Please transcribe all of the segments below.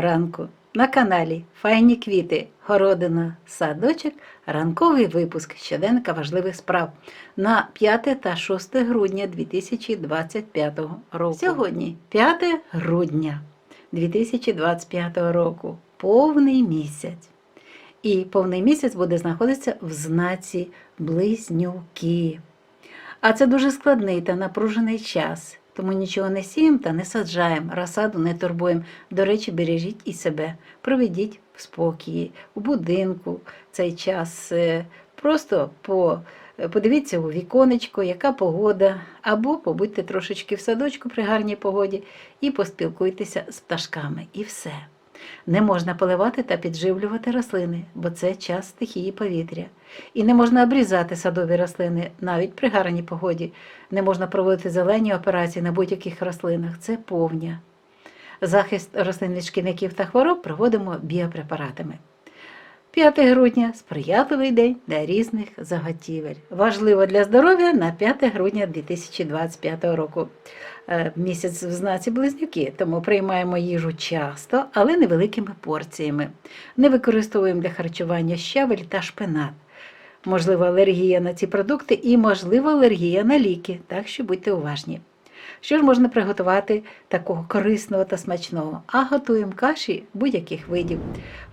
ранку на каналі Файні квіти, городина, садочок, ранковий випуск щоденника важливих справ на 5 та 6 грудня 2025 року. Сьогодні 5 грудня 2025 року, повний місяць. І повний місяць буде знаходитися в знаці близнюки. А це дуже складний та напружений час, тому нічого не сіємо та не саджаємо, розсаду не турбуємо. До речі, бережіть і себе, проведіть в спокій, у будинку цей час. е, Просто по, е, подивіться у віконечко, яка погода, або побудьте трошечки в садочку при гарній погоді і поспілкуйтеся з пташками. І все. Не можна поливати та підживлювати рослини, бо це час стихії повітря. І не можна обрізати садові рослини навіть при гарній погоді. Не можна проводити зелені операції на будь-яких рослинах. Це повня. Захист рослин від шкідників та хвороб проводимо біопрепаратами. 5 грудня сприятливий день для різних заготівель. Важливо для здоров'я на 5 грудня 2025 року. Е, Місяць в знаці близнюки, тому приймаємо їжу часто, але невеликими порціями. Не використовуємо для харчування щавель та шпинат. Можлива алергія на ці продукти і можлива алергія на ліки, так що будьте уважні. Що ж можна приготувати такого корисного та смачного? А готуємо каші будь-яких видів.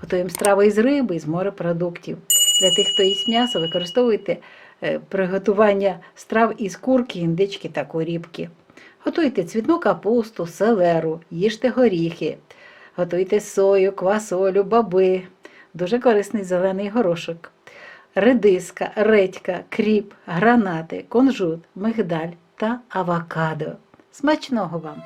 Готуємо страви із риби, з морепродуктів. Для тих, хто їсть м'ясо, використовуйте е, приготування страв із курки, індички та корібки. Готуйте цвітну капусту, селеру, їжте горіхи, готуйте сою, квасолю, баби. Дуже корисний зелений горошок. Редиска, редька, кріп, гранати, кунжут, мигдаль та авокадо. Смачного вам!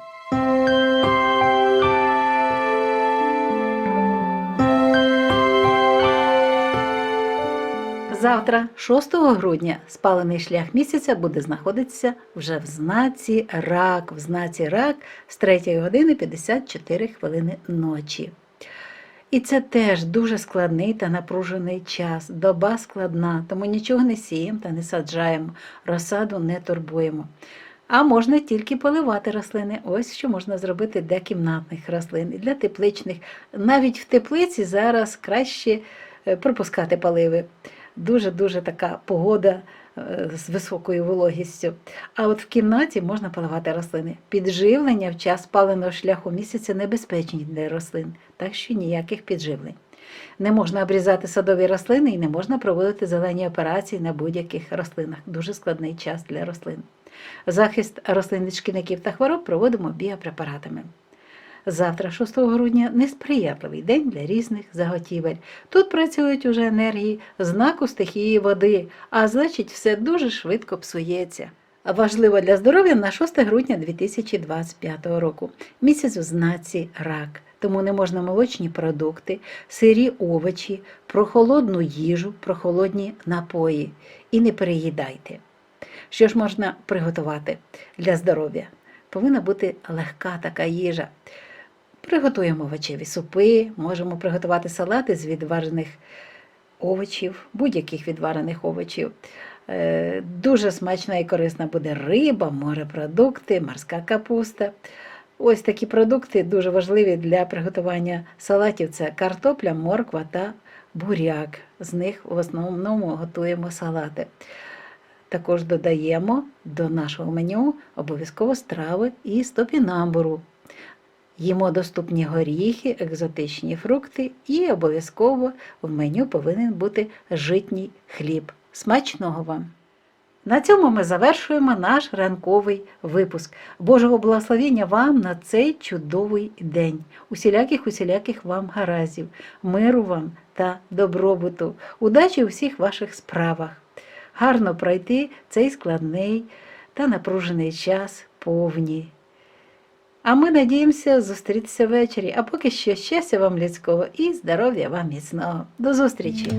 Завтра, 6 грудня, спалений шлях місяця буде знаходитися вже в знаці рак, в знаці рак з 3 години 54 хвилини ночі. І це теж дуже складний та напружений час. Доба складна, тому нічого не сіємо та не саджаємо, розсаду не турбуємо. А можна тільки поливати рослини. Ось що можна зробити для кімнатних рослин, і для тепличних. Навіть в теплиці зараз краще е, пропускати поливи. Дуже-дуже така погода з високою вологістю. А от в кімнаті можна поливати рослини. Підживлення в час паленого шляху місяця небезпечні для рослин, так що ніяких підживлень. Не можна обрізати садові рослини і не можна проводити зелені операції на будь-яких рослинах. Дуже складний час для рослин. Захист рослин від шкідників та хвороб проводимо біопрепаратами. Завтра, 6 грудня, несприятливий день для різних заготівель. Тут працюють уже енергії знаку стихії води, а значить, все дуже швидко псується. Важливо для здоров'я на 6 грудня 2025 року. Місяць у знаці рак. Тому не можна молочні продукти, сирі овочі, прохолодну їжу, прохолодні напої. І не переїдайте. Що ж можна приготувати для здоров'я? Повинна бути легка така їжа. Приготуємо овочеві супи, можемо приготувати салати з відварених овочів, будь-яких відварених овочів. Е, Дуже смачна і корисна буде риба, морепродукти, морська капуста. Ось такі продукти дуже важливі для приготування салатів. Це картопля, морква та буряк. З них в основному готуємо салати. Також додаємо до нашого меню обов'язково страви із топінамбуру. Їмо доступні горіхи, екзотичні фрукти і обов'язково в меню повинен бути житній хліб. Смачного вам! На цьому ми завершуємо наш ранковий випуск. Божого благословення вам на цей чудовий день. Усіляких усіляких вам гаразів, миру вам та добробуту, удачі у всіх ваших справах. Гарно пройти цей складний та напружений час повні. А ми надіємося зустрітися ввечері. А поки що щастя вам людського і здоров'я вам міцного. До зустрічі!